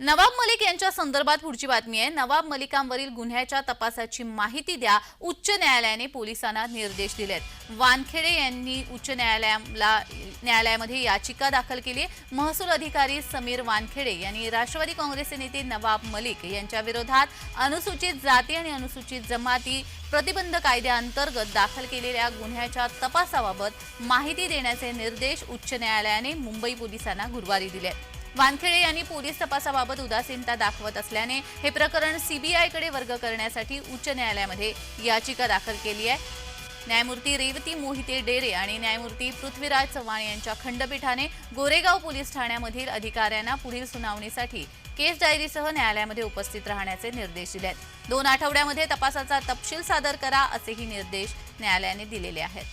नवाब मलिक यांच्या संदर्भात पुढची बातमी आहे नवाब मलिकांवरील गुन्ह्याच्या तपासाची माहिती द्या उच्च न्यायालयाने पोलिसांना निर्देश दिलेत वानखेडे यांनी उच्च न्यायालयाला न्यायालयामध्ये याचिका दाखल केली आहे. महसूल अधिकारी समीर वानखेडे यांनी राष्ट्रवादी काँग्रेसचे नेते नवाब मलिक यांच्या विरोधात अनुसूचित जाती आणि अनुसूचित जमाती प्रतिबंध कायद्याअंतर्गत दाखल केलेल्या गुन्ह्याच्या तपासाबाबत माहिती देण्याचे निर्देश उच्च न्यायालयाने मुंबई पोलिसांना गुरुवारी दिले आहेत. वानखेडे यांनी पोलीस तपासाबाबत उदासीनता दाखवत असल्याने हे प्रकरण सीबीआयकडे वर्ग करण्यासाठी उच्च न्यायालयामध्ये याचिका दाखल केली आहे. न्यायमूर्ती रेवती मोहिते डेरे आणि न्यायमूर्ती पृथ्वीराज चव्हाण यांच्या खंडपीठाने गोरेगाव पोलीस ठाण्यामधील अधिकाऱ्यांना पुढील सुनावणीसाठी केस डायरीसह न्यायालयामध्ये उपस्थित राहण्याचे निर्देश दिले आहेत. दोन आठवड्यामध्ये तपासाचा तपशील सादर करा असेही निर्देश न्यायालयाने दिलेले आहेत.